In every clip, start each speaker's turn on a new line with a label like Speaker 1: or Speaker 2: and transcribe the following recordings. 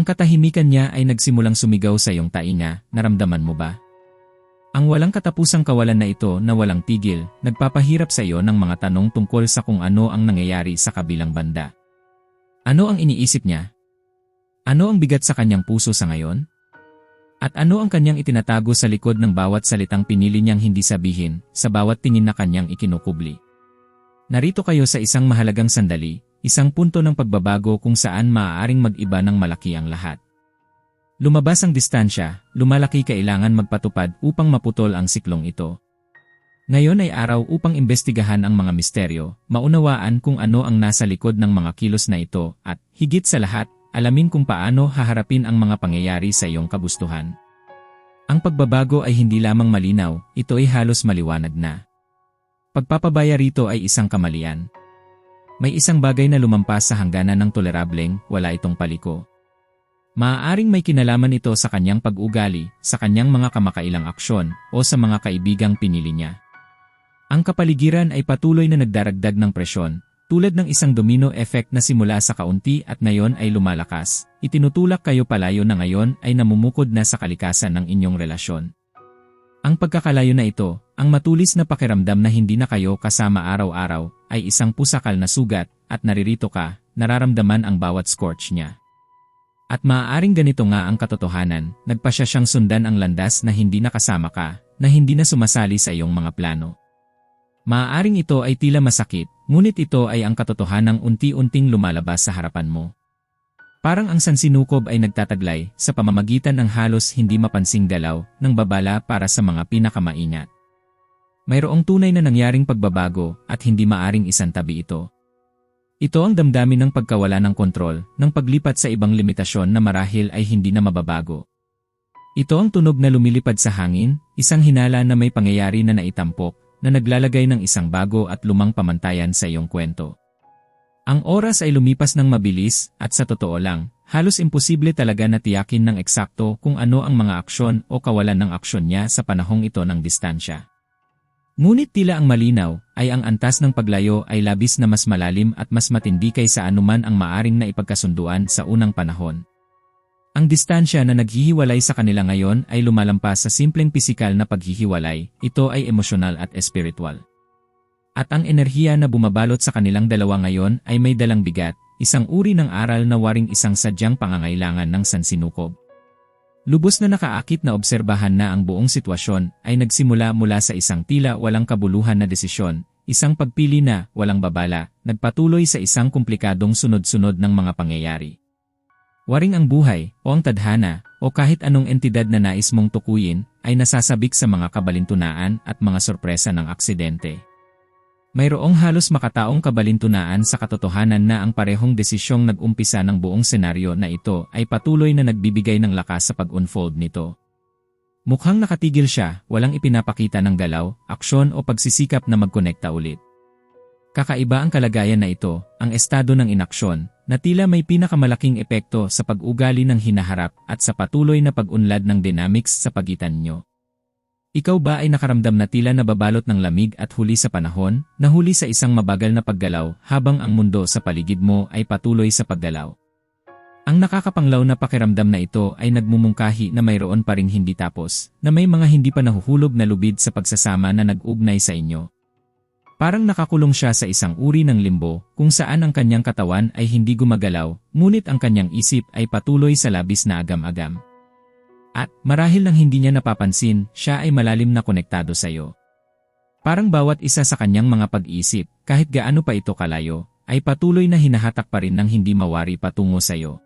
Speaker 1: Ang katahimikan niya ay nagsimulang sumigaw sa iyong tainga, naramdaman mo ba? Ang walang katapusang kawalan na ito na walang tigil, nagpapahirap sa iyo ng mga tanong tungkol sa kung ano ang nangyayari sa kabilang banda. Ano ang iniisip niya? Ano ang bigat sa kanyang puso sa ngayon? At ano ang kanyang itinatago sa likod ng bawat salitang pinili niyang hindi sabihin, sa bawat tingin na kanyang ikinukubli? Narito kayo sa isang mahalagang sandali, isang punto ng pagbabago kung saan maaaring mag-iba ng malaki ang lahat. Lumabas ang distansya, lumalaki kailangan magpatupad upang maputol ang siklong ito. Ngayon ay araw upang imbestigahan ang mga misteryo, maunawaan kung ano ang nasa likod ng mga kilos na ito, at, higit sa lahat, alamin kung paano haharapin ang mga pangyayari sa iyong kagustuhan. Ang pagbabago ay hindi lamang malinaw, ito ay halos maliwanag na. Pagpapabaya rito ay isang kamalian. May isang bagay na lumampas sa hangganan ng tolerableng, wala itong paliko. Maaaring may kinalaman ito sa kanyang pag-ugali, sa kanyang mga kamakailang aksyon, o sa mga kaibigang pinili niya. Ang kapaligiran ay patuloy na nagdaragdag ng presyon, tulad ng isang domino effect na simula sa kaunti at ngayon ay lumalakas, itinutulak kayo palayo na ngayon ay namumukod na sa kalikasan ng inyong relasyon. Ang pagkakalayo na ito, ang matulis na pakiramdam na hindi na kayo kasama araw-araw, ay isang pusakal na sugat, at naririto ka, nararamdaman ang bawat scorch niya. At maaaring ganito nga ang katotohanan, nagpasya siyang sundan ang landas na hindi nakasama ka, na hindi na sumasali sa iyong mga plano. Maaaring ito ay tila masakit, ngunit ito ay ang katotohanang unti-unting lumalabas sa harapan mo. Parang ang sansinukob ay nagtataglay sa pamamagitan ng halos hindi mapansing galaw ng babala para sa mga pinakamaingat. Mayroong tunay na nangyaring pagbabago at hindi maaring isantabi ito. Ito ang damdamin ng pagkawala ng kontrol, ng paglipat sa ibang limitasyon na marahil ay hindi na mababago. Ito ang tunog na lumilipad sa hangin, isang hinala na may pangyayari na naitampok, na naglalagay ng isang bago at lumang pamantayan sa iyong kwento. Ang oras ay lumipas ng mabilis, at sa totoo lang, halos imposible talaga na tiyakin ng eksakto kung ano ang mga aksyon o kawalan ng aksyon niya sa panahong ito ng distansya. Ngunit tila ang malinaw ay ang antas ng paglayo ay labis na mas malalim at mas matindi kaysa anuman ang maaring na ipagkasunduan sa unang panahon. Ang distansya na naghihiwalay sa kanila ngayon ay lumalampas sa simpleng pisikal na paghihiwalay, ito ay emosyonal at espiritual. At ang enerhiya na bumabalot sa kanilang dalawa ngayon ay may dalang bigat, isang uri ng aral na waring isang sadyang pangangailangan ng sansinukob. Lubos na nakaakit na obserbahan na ang buong sitwasyon ay nagsimula mula sa isang tila walang kabuluhan na desisyon, isang pagpili na, walang babala, nagpatuloy sa isang komplikadong sunod-sunod ng mga pangyayari. Waring ang buhay, o ang tadhana, o kahit anong entidad na nais mong tukuyin, ay nasasabik sa mga kabalintunaan at mga sorpresa ng aksidente. Mayroong halos makataong kabalintunaan sa katotohanan na ang parehong desisyong nag-umpisa ng buong senaryo na ito ay patuloy na nagbibigay ng lakas sa pag-unfold nito. Mukhang nakatigil siya, walang ipinapakita ng galaw, aksyon o pagsisikap na magkonekta ulit. Kakaiba ang kalagayan na ito, ang estado ng inaksyon, na tila may pinakamalaking epekto sa pag-ugali ng hinaharap at sa patuloy na pag-unlad ng dynamics sa pagitan nyo. Ikaw ba ay nakaramdam na tila nababalot ng lamig at huli sa panahon, nahuli sa isang mabagal na paggalaw habang ang mundo sa paligid mo ay patuloy sa paggalaw? Ang nakakapanglaw na pakiramdam na ito ay nagmumungkahi na mayroon pa ring hindi tapos, na may mga hindi pa nahuhulog na lubid sa pagsasama na nag-ugnay sa inyo. Parang nakakulong siya sa isang uri ng limbo kung saan ang kanyang katawan ay hindi gumagalaw, ngunit ang kanyang isip ay patuloy sa labis na agam-agam. At marahil nang hindi niya napapansin, siya ay malalim na konektado sa iyo. Parang bawat isa sa kanyang mga pag-iisip, kahit gaano pa ito kalayo, ay patuloy na hinahatak pa rin ng hindi mawari patungo sa iyo.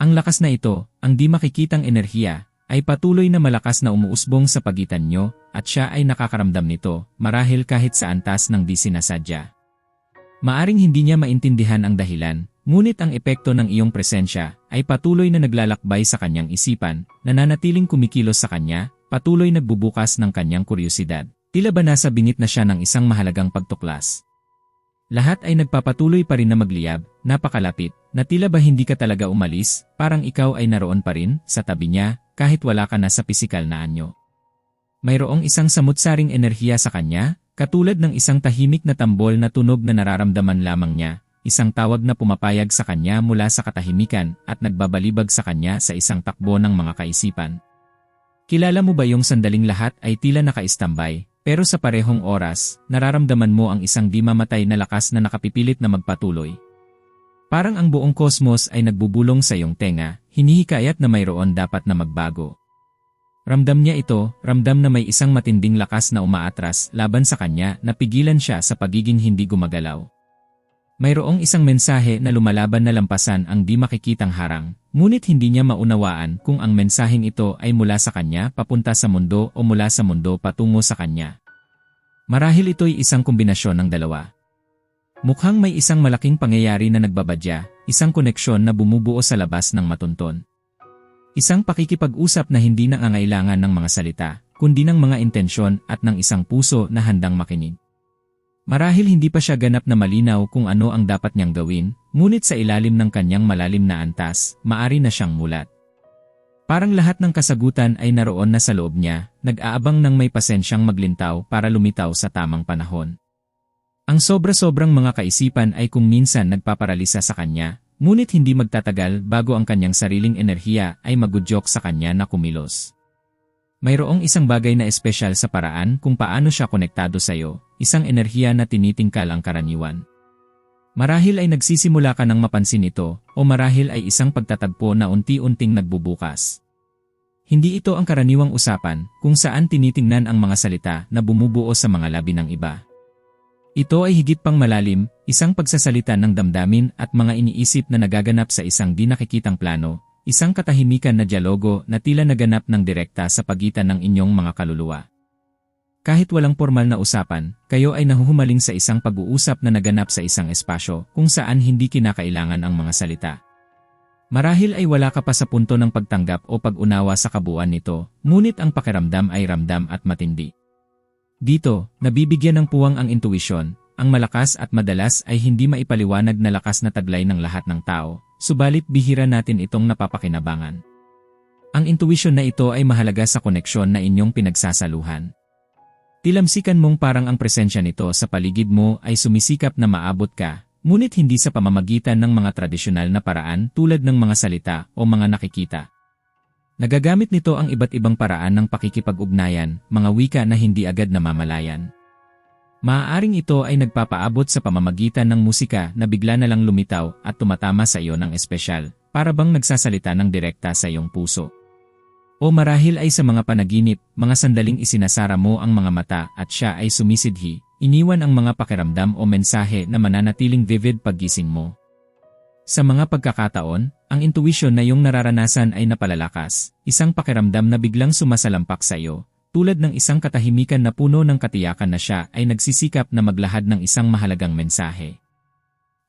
Speaker 1: Ang lakas na ito, ang di makikitang enerhiya, ay patuloy na malakas na umuusbong sa pagitan nyo, at siya ay nakakaramdam nito, marahil kahit sa antas ng di sinasadya. Maaring hindi niya maintindihan ang dahilan, ngunit ang epekto ng iyong presensya ay patuloy na naglalakbay sa kanyang isipan, nananatiling kumikilos sa kanya, patuloy nagbubukas ng kanyang kuryosidad. Tila ba nasa bingit na siya ng isang mahalagang pagtuklas? Lahat ay nagpapatuloy pa rin na magliyab, napakalapit, na tila ba hindi ka talaga umalis, parang ikaw ay naroon pa rin, sa tabi niya, kahit wala ka na sa pisikal na anyo. Mayroong isang samutsaring enerhiya sa kanya, katulad ng isang tahimik na tambol na tunog na nararamdaman lamang niya, isang tawag na pumapayag sa kanya mula sa katahimikan at nagbabalibag sa kanya sa isang takbo ng mga kaisipan. Kilala mo ba yung sandaling lahat ay tila nakaistambay, pero sa parehong oras, nararamdaman mo ang isang di mamatay na lakas na nakapipilit na magpatuloy. Parang ang buong kosmos ay nagbubulong sa iyong tenga, hinihikayat na mayroon dapat na magbago. Ramdam niya ito, ramdam na may isang matinding lakas na umaatras laban sa kanya na pigilan siya sa pagiging hindi gumagalaw. Mayroong isang mensahe na lumalaban na lampasan ang di makikitang harang, ngunit hindi niya maunawaan kung ang mensaheng ito ay mula sa kanya papunta sa mundo o mula sa mundo patungo sa kanya. Marahil ito'y isang kombinasyon ng dalawa. Mukhang may isang malaking pangyayari na nagbabadya, isang koneksyon na bumubuo sa labas ng matunton. Isang pakikipag-usap na hindi nangangailangan ng mga salita, kundi ng mga intensyon at ng isang puso na handang makinig. Marahil hindi pa siya ganap na malinaw kung ano ang dapat niyang gawin, ngunit sa ilalim ng kanyang malalim na antas, maari na siyang mulat. Parang lahat ng kasagutan ay naroon na sa loob niya, nag-aabang ng may pasensyang maglintaw para lumitaw sa tamang panahon. Ang sobra-sobrang mga kaisipan ay kung minsan nagpaparalisa sa kanya, Ngunit hindi magtatagal bago ang kanyang sariling enerhiya ay magudyok sa kanya na kumilos. Mayroong isang bagay na espesyal sa paraan kung paano siya konektado sa iyo, isang enerhiya na tinitingkal ang karaniwan. Marahil ay nagsisimula ka ng mapansin ito, o marahil ay isang pagtatagpo na unti-unting nagbubukas. Hindi ito ang karaniwang usapan kung saan tinitingnan ang mga salita na bumubuo sa mga labi ng iba. Ito ay higit pang malalim, isang pagsasalita ng damdamin at mga iniisip na nagaganap sa isang di nakikitang plano, isang katahimikan na dialogo na tila naganap ng direkta sa pagitan ng inyong mga kaluluwa. Kahit walang formal na usapan, kayo ay nahuhumaling sa isang pag-uusap na naganap sa isang espasyo kung saan hindi kinakailangan ang mga salita. Marahil ay wala ka pa sa punto ng pagtanggap o pag-unawa sa kabuuan nito, ngunit ang pakiramdam ay ramdam at matindi. Dito, nabibigyan ng puwang ang intuisyon, ang malakas at madalas ay hindi maipaliwanag na lakas na taglay ng lahat ng tao, subalit bihira natin itong napapakinabangan. Ang intuisyon na ito ay mahalaga sa koneksyon na inyong pinagsasaluhan. Tilamsikan mong parang ang presensya nito sa paligid mo ay sumisikap na maabot ka, ngunit hindi sa pamamagitan ng mga tradisyonal na paraan tulad ng mga salita o mga nakikita. Nagagamit nito ang iba't ibang paraan ng pakikipag-ugnayan, mga wika na hindi agad namamalayan. Maaaring ito ay nagpapaabot sa pamamagitan ng musika na bigla na lang lumitaw at tumatama sa iyo ng espesyal, para bang nagsasalita ng direkta sa iyong puso. O marahil ay sa mga panaginip, mga sandaling isinasara mo ang mga mata at siya ay sumisidhi, iniwan ang mga pakiramdam o mensahe na mananatiling vivid paggising mo. Sa mga pagkakataon, ang intuition na iyong nararanasan ay napalalakas, isang pakiramdam na biglang sumasalampak sa iyo, tulad ng isang katahimikan na puno ng katiyakan na siya ay nagsisikap na maglahad ng isang mahalagang mensahe.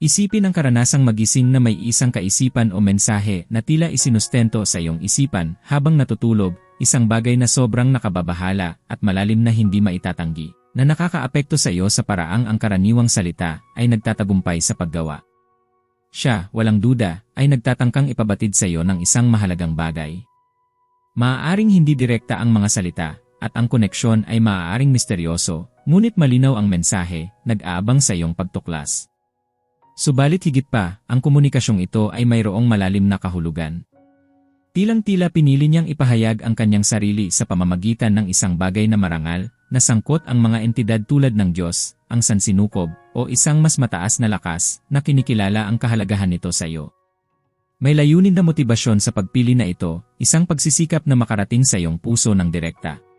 Speaker 1: Isipin ang karanasang magising na may isang kaisipan o mensahe na tila isinustento sa iyong isipan habang natutulog, isang bagay na sobrang nakababahala at malalim na hindi maitatanggi, na nakakaapekto sa iyo sa paraang ang karaniwang salita ay nagtatagumpay sa paggawa. Siya, walang duda, ay nagtatangkang ipabatid sa iyo ng isang mahalagang bagay. Maaaring hindi direkta ang mga salita, at ang koneksyon ay maaaring misteryoso, ngunit malinaw ang mensahe, nag-aabang sa iyong pagtuklas. Subalit higit pa, ang komunikasyong ito ay mayroong malalim na kahulugan. Tilang-tila pinili niyang ipahayag ang kanyang sarili sa pamamagitan ng isang bagay na marangal, na sangkot ang mga entidad tulad ng Diyos, ang sansinukob, o isang mas mataas na lakas na kinikilala ang kahalagahan nito sa iyo. May layunin na motibasyon sa pagpili na ito, isang pagsisikap na makarating sa iyong puso ng direkta.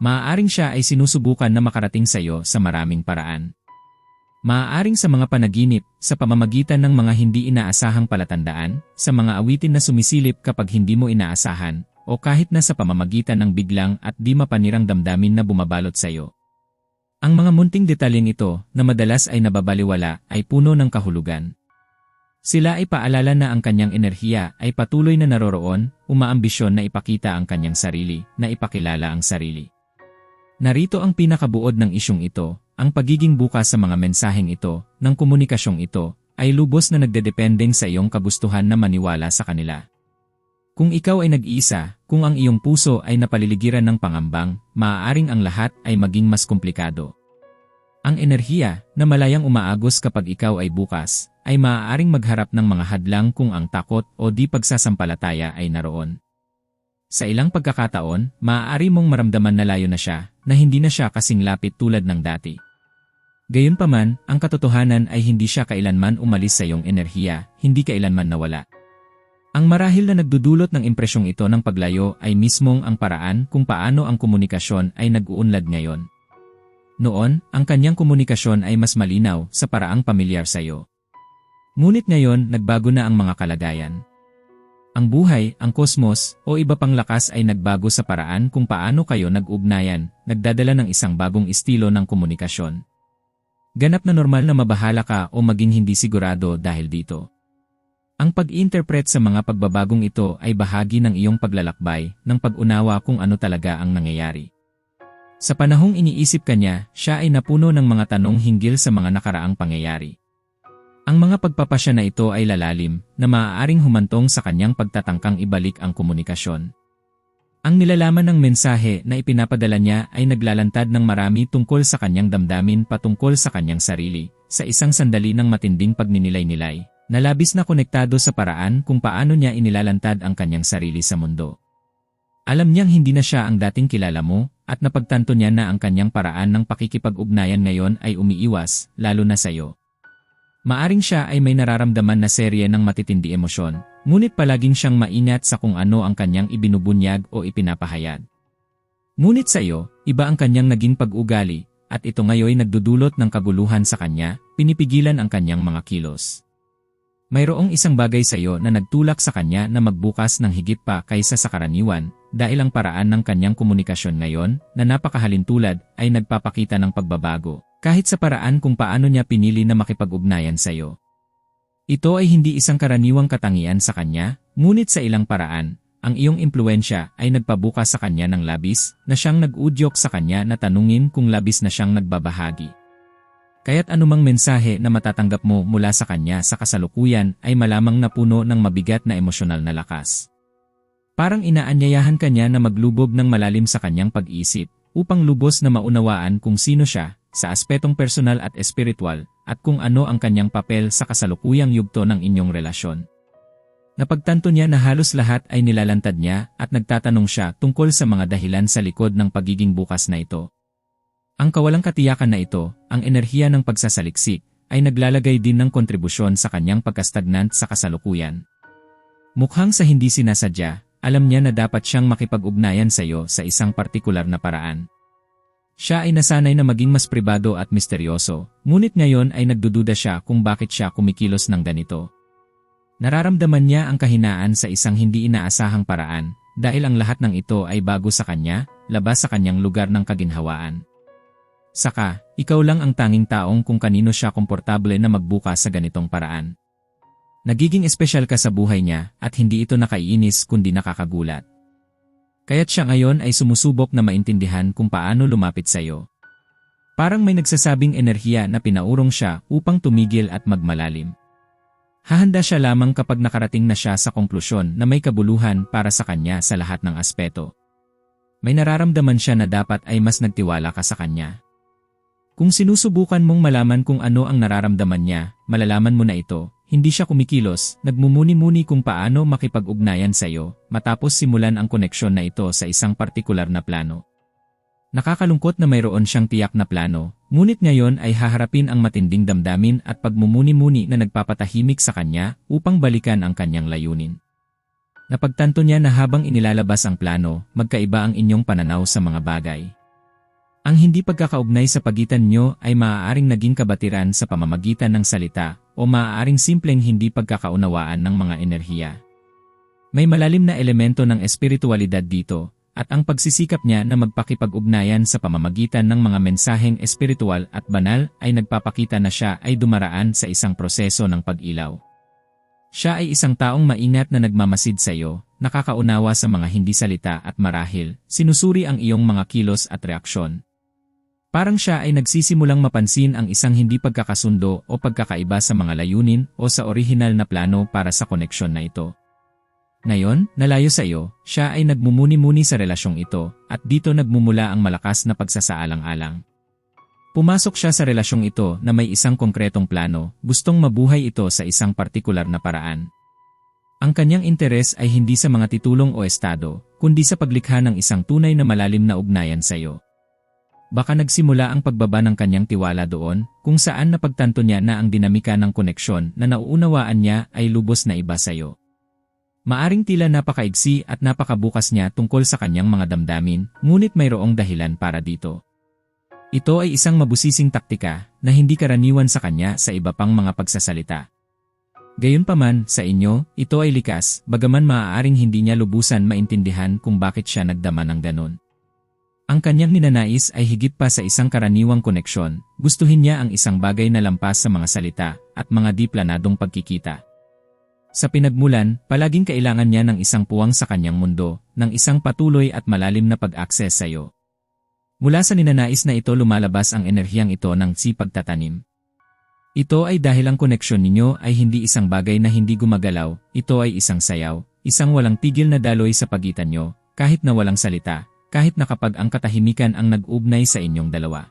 Speaker 1: Maaaring siya ay sinusubukan na makarating sa iyo sa maraming paraan. Maaaring sa mga panaginip, sa pamamagitan ng mga hindi inaasahang palatandaan, sa mga awitin na sumisilip kapag hindi mo inaasahan, o kahit na sa pamamagitan ng biglang at di mapanirang damdamin na bumabalot sa iyo. Ang mga munting detalyeng ito, na madalas ay nababaliwala, ay puno ng kahulugan. Sila ay paalala na ang kanyang enerhiya ay patuloy na naroroon, umaambisyon na ipakita ang kanyang sarili, na ipakilala ang sarili. Narito ang pinakabuod ng isyong ito, ang pagiging bukas sa mga mensaheng ito, ng komunikasyong ito, ay lubos na nagdedependeng sa iyong kagustuhan na maniwala sa kanila. Kung ikaw ay nag-iisa, kung ang iyong puso ay napaliligiran ng pangambang, maaaring ang lahat ay maging mas komplikado. Ang enerhiya na malayang umaagos kapag ikaw ay bukas, ay maaaring magharap ng mga hadlang kung ang takot o di pagsasampalataya ay naroon. Sa ilang pagkakataon, maaari mong maramdaman na layo na siya, na hindi na siya kasing lapit tulad ng dati. Gayunpaman, ang katotohanan ay hindi siya kailanman umalis sa iyong enerhiya, hindi kailanman nawala. Ang marahil na nagdudulot ng impresyong ito ng paglayo ay mismong ang paraan kung paano ang komunikasyon ay nag-uunlad ngayon. Noon, ang kanyang komunikasyon ay mas malinaw sa paraang pamilyar sa iyo. Ngunit ngayon, nagbago na ang mga kalagayan. Ang buhay, ang kosmos, o iba pang lakas ay nagbago sa paraan kung paano kayo nag-ugnayan, nagdadala ng isang bagong estilo ng komunikasyon. Ganap na normal na mabahala ka o maging hindi sigurado dahil dito. Ang pag-interpret sa mga pagbabagong ito ay bahagi ng iyong paglalakbay ng pag-unawa kung ano talaga ang nangyayari. Sa panahong iniisip kanya, siya ay napuno ng mga tanong hinggil sa mga nakaraang pangyayari. Ang mga pagpapasya na ito ay lalalim na maaaring humantong sa kanyang pagtatangkang ibalik ang komunikasyon. Ang nilalaman ng mensahe na ipinapadala niya ay naglalantad ng marami tungkol sa kanyang damdamin patungkol sa kanyang sarili, sa isang sandali ng matinding pagninilay-nilay, na labis na konektado sa paraan kung paano niya inilalantad ang kanyang sarili sa mundo. Alam niyang hindi na siya ang dating kilala mo, at napagtanto niya na ang kanyang paraan ng pakikipag-ugnayan ngayon ay umiiwas, lalo na sa iyo. Maaring siya ay may nararamdaman na serye ng matitindi emosyon, ngunit palaging siyang maingat sa kung ano ang kanyang ibinubunyag o ipinapahayag. Ngunit sa iyo, iba ang kanyang naging pag-ugali, at ito ngayoy nagdudulot ng kaguluhan sa kanya, pinipigilan ang kanyang mga kilos. Mayroong isang bagay sa iyo na nagtulak sa kanya na magbukas ng higit pa kaysa sa karaniwan, dahil ang paraan ng kanyang komunikasyon ngayon, na napakahalintulad, ay nagpapakita ng pagbabago, kahit sa paraan kung paano niya pinili na makipag-ugnayan sa iyo. Ito ay hindi isang karaniwang katangian sa kanya, ngunit sa ilang paraan, ang iyong impluensya ay nagpabukas sa kanya ng labis na siyang nag-udyok sa kanya na tanungin kung labis na siyang nagbabahagi. Kaya't anumang mensahe na matatanggap mo mula sa kanya sa kasalukuyan ay malamang napuno ng mabigat na emosyonal na lakas. Parang inaanyayahan kanya na maglubog ng malalim sa kanyang pag-isip upang lubos na maunawaan kung sino siya sa aspetong personal at espiritual, at kung ano ang kanyang papel sa kasalukuyang yugto ng inyong relasyon. Napagtanto niya na halos lahat ay nilalantad niya at nagtatanong siya tungkol sa mga dahilan sa likod ng pagiging bukas na ito. Ang kawalang katiyakan na ito, ang enerhiya ng pagsasaliksik, ay naglalagay din ng kontribusyon sa kanyang pagkastagnant sa kasalukuyan. Mukhang sa hindi sinasadya, alam niya na dapat siyang makipag-ugnayan sa iyo sa isang partikular na paraan. Siya ay nasanay na maging mas pribado at misteryoso, ngunit ngayon ay nagdududa siya kung bakit siya kumikilos ng ganito. Nararamdaman niya ang kahinaan sa isang hindi inaasahang paraan, dahil ang lahat ng ito ay bago sa kanya, labas sa kanyang lugar ng kaginhawaan. Saka, ikaw lang ang tanging taong kung kanino siya komportable na magbukas sa ganitong paraan. Nagiging espesyal ka sa buhay niya at hindi ito nakaiinis kundi nakakagulat. Kaya't siya ngayon ay sumusubok na maintindihan kung paano lumapit sa iyo. Parang may nagsasabing enerhiya na pinaurong siya upang tumigil at magmalalim. Hahanda siya lamang kapag nakarating na siya sa konklusyon na may kabuluhan para sa kanya sa lahat ng aspeto. May nararamdaman siya na dapat ay mas nagtiwala ka sa kanya. Kung sinusubukan mong malaman kung ano ang nararamdaman niya, malalaman mo na ito, hindi siya kumikilos, nagmumuni-muni kung paano makipag-ugnayan sa iyo, matapos simulan ang koneksyon na ito sa isang partikular na plano. Nakakalungkot na mayroon siyang tiyak na plano, ngunit ngayon ay haharapin ang matinding damdamin at pagmumuni-muni na nagpapatahimik sa kanya upang balikan ang kanyang layunin. Napagtanto niya na habang inilalabas ang plano, magkaiba ang inyong pananaw sa mga bagay. Ang hindi pagkakaugnay sa pagitan nyo ay maaaring naging kabatiran sa pamamagitan ng salita o maaaring simpleng hindi pagkakaunawaan ng mga enerhiya. May malalim na elemento ng espiritualidad dito at ang pagsisikap niya na magpakipag-ugnayan sa pamamagitan ng mga mensaheng espiritual at banal ay nagpapakita na siya ay dumaraan sa isang proseso ng pag-ilaw. Siya ay isang taong maingat na nagmamasid sa iyo, nakakaunawa sa mga hindi salita at marahil, sinusuri ang iyong mga kilos at reaksyon, Parang siya ay nagsisimulang mapansin ang isang hindi pagkakasundo o pagkakaiba sa mga layunin o sa orihinal na plano para sa koneksyon na ito. Ngayon, nalayo sa iyo, siya ay nagmumuni-muni sa relasyong ito at dito nagmumula ang malakas na pagsasaalang-alang. Pumasok siya sa relasyong ito na may isang konkretong plano, gustong mabuhay ito sa isang partikular na paraan. Ang kanyang interes ay hindi sa mga titulong o estado, kundi sa paglikha ng isang tunay na malalim na ugnayan sa iyo. Baka nagsimula ang pagbaba ng kanyang tiwala doon, kung saan napagtanto niya na ang dinamika ng koneksyon na nauunawaan niya ay lubos na iba sa iyo. Maaring tila napakaigsi at napakabukas niya tungkol sa kanyang mga damdamin, ngunit mayroong dahilan para dito. Ito ay isang mabusising taktika na hindi karaniwan sa kanya sa iba pang mga pagsasalita. Gayunpaman, sa inyo, ito ay likas, bagaman maaaring hindi niya lubusan maintindihan kung bakit siya nagdama ng ganon. Ang kanyang ninanais ay higit pa sa isang karaniwang koneksyon, gustuhin niya ang isang bagay na lampas sa mga salita at mga di planadong pagkikita. Sa pinagmulan, palaging kailangan niya ng isang puwang sa kanyang mundo, ng isang patuloy at malalim na pag-access sa iyo. Mula sa ninanais na ito lumalabas ang enerhiyang ito ng si pagtatanim. Ito ay dahil ang koneksyon ninyo ay hindi isang bagay na hindi gumagalaw, ito ay isang sayaw, isang walang tigil na daloy sa pagitan nyo, kahit na walang salita, kahit na kapag ang katahimikan ang nag-ugnay sa inyong dalawa.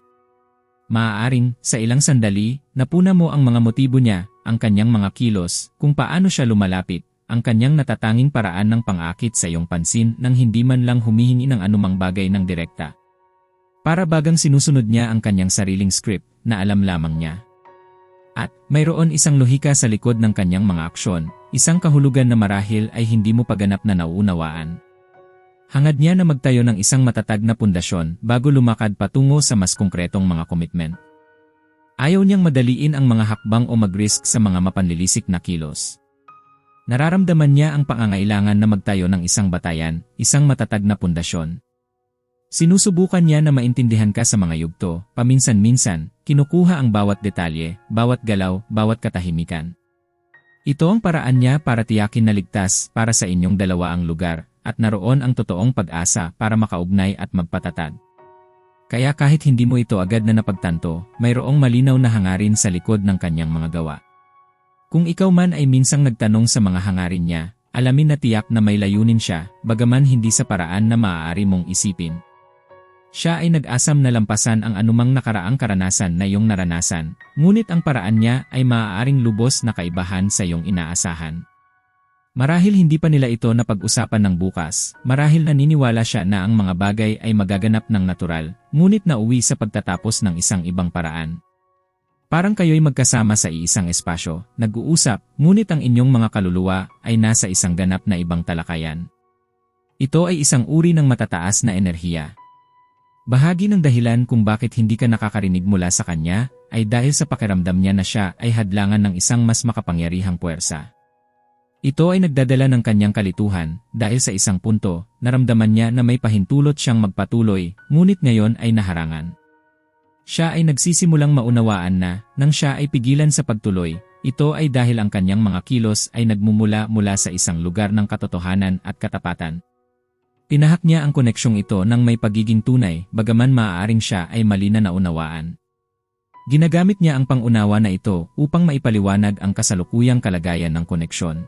Speaker 1: Maaaring, sa ilang sandali, napuna mo ang mga motibo niya, ang kanyang mga kilos, kung paano siya lumalapit, ang kanyang natatanging paraan ng pang-akit sa iyong pansin nang hindi man lang humihingi ng anumang bagay ng direkta. Para bagang sinusunod niya ang kanyang sariling script na alam lamang niya. At mayroon isang lohika sa likod ng kanyang mga aksyon, isang kahulugan na marahil ay hindi mo paganap na nauunawaan. Hangad niya na magtayo ng isang matatag na pundasyon bago lumakad patungo sa mas konkretong mga komitmen. Ayaw niyang madaliin ang mga hakbang o mag-risk sa mga mapanlilisik na kilos. Nararamdaman niya ang pangangailangan na magtayo ng isang batayan, isang matatag na pundasyon. Sinusubukan niya na maintindihan ka sa mga yugto, paminsan-minsan, kinukuha ang bawat detalye, bawat galaw, bawat katahimikan. Ito ang paraan niya para tiyakin na ligtas para sa inyong dalawa ang lugar, at naroon ang totoong pag-asa para makaugnay at magpatatag. Kaya kahit hindi mo ito agad na napagtanto, mayroong malinaw na hangarin sa likod ng kanyang mga gawa. Kung ikaw man ay minsang nagtanong sa mga hangarin niya, alamin na tiyak na may layunin siya, bagaman hindi sa paraan na maaari mong isipin. Siya ay nag-asam na lampasan ang anumang nakaraang karanasan na iyong naranasan, ngunit ang paraan niya ay maaaring lubos na kaibahan sa iyong inaasahan. Marahil hindi pa nila ito na pag-usapan ng bukas, marahil naniniwala siya na ang mga bagay ay magaganap ng natural, ngunit nauwi sa pagtatapos ng isang ibang paraan. Parang kayo'y magkasama sa iisang espasyo, nag-uusap, ngunit ang inyong mga kaluluwa ay nasa isang ganap na ibang talakayan. Ito ay isang uri ng matataas na enerhiya. Bahagi ng dahilan kung bakit hindi ka nakakarinig mula sa kanya ay dahil sa pakiramdam niya na siya ay hadlangan ng isang mas makapangyarihang puwersa. Ito ay nagdadala ng kanyang kalituhan dahil sa isang punto, naramdaman niya na may pahintulot siyang magpatuloy, ngunit ngayon ay naharangan. Siya ay nagsisimulang maunawaan na, nang siya ay pigilan sa pagtuloy, ito ay dahil ang kanyang mga kilos ay nagmumula mula sa isang lugar ng katotohanan at katapatan. Tinahak niya ang koneksyong ito ng may pagiging tunay, bagaman maaaring siya ay mali na naunawaan. Ginagamit niya ang pangunawa na ito upang maipaliwanag ang kasalukuyang kalagayan ng koneksyon.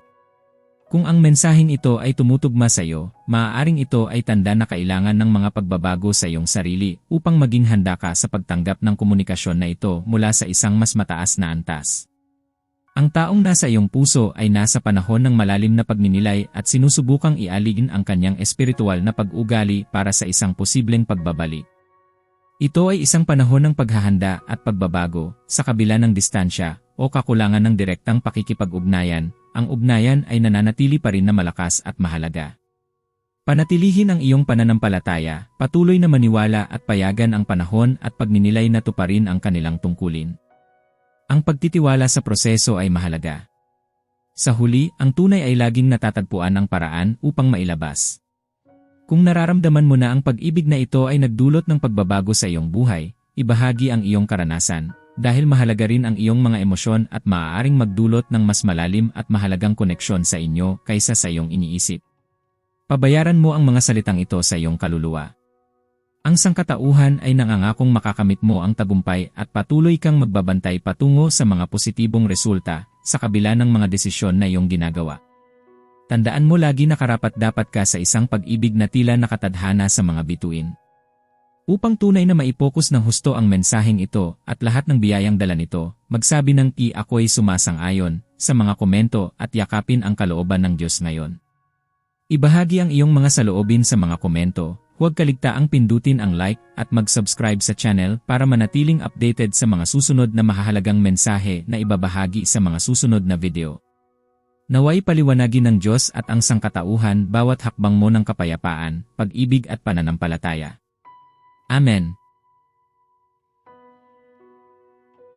Speaker 1: Kung ang mensaheng ito ay tumutugma sa iyo, maaaring ito ay tanda na kailangan ng mga pagbabago sa iyong sarili upang maging handa ka sa pagtanggap ng komunikasyon na ito mula sa isang mas mataas na antas. Ang taong nasa iyong puso ay nasa panahon ng malalim na pagninilay at sinusubukang ialigin ang kanyang espiritual na pag-ugali para sa isang posibleng pagbabalik. Ito ay isang panahon ng paghahanda at pagbabago sa kabila ng distansya o kakulangan ng direktang pakikipag-ugnayan ang ugnayan ay nananatili pa rin na malakas at mahalaga. Panatilihin ang iyong pananampalataya, patuloy na maniwala at payagan ang panahon at pagninilay na tuparin ang kanilang tungkulin. Ang pagtitiwala sa proseso ay mahalaga. Sa huli, ang tunay ay laging natatagpuan ang paraan upang mailabas. Kung nararamdaman mo na ang pag-ibig na ito ay nagdulot ng pagbabago sa iyong buhay, ibahagi ang iyong karanasan, dahil mahalaga rin ang iyong mga emosyon at maaaring magdulot ng mas malalim at mahalagang koneksyon sa inyo kaysa sa iyong iniisip. Pabayaran mo ang mga salitang ito sa iyong kaluluwa. Ang sangkatauhan ay nangangakong makakamit mo ang tagumpay at patuloy kang magbabantay patungo sa mga positibong resulta sa kabila ng mga desisyon na iyong ginagawa. Tandaan mo lagi na karapat dapat ka sa isang pag-ibig na tila nakatadhana sa mga bituin. Upang tunay na maipokus ng husto ang mensaheng ito at lahat ng biyayang dala nito, magsabi ng ti ako'y sumasang-ayon sa mga komento at yakapin ang kalooban ng Diyos ngayon. Ibahagi ang iyong mga saloobin sa mga komento, huwag kaligtaang pindutin ang like at mag-subscribe sa channel para manatiling updated sa mga susunod na mahahalagang mensahe na ibabahagi sa mga susunod na video. Naway paliwanagin ng Diyos at ang sangkatauhan bawat hakbang mo ng kapayapaan, pag-ibig at pananampalataya. Amen.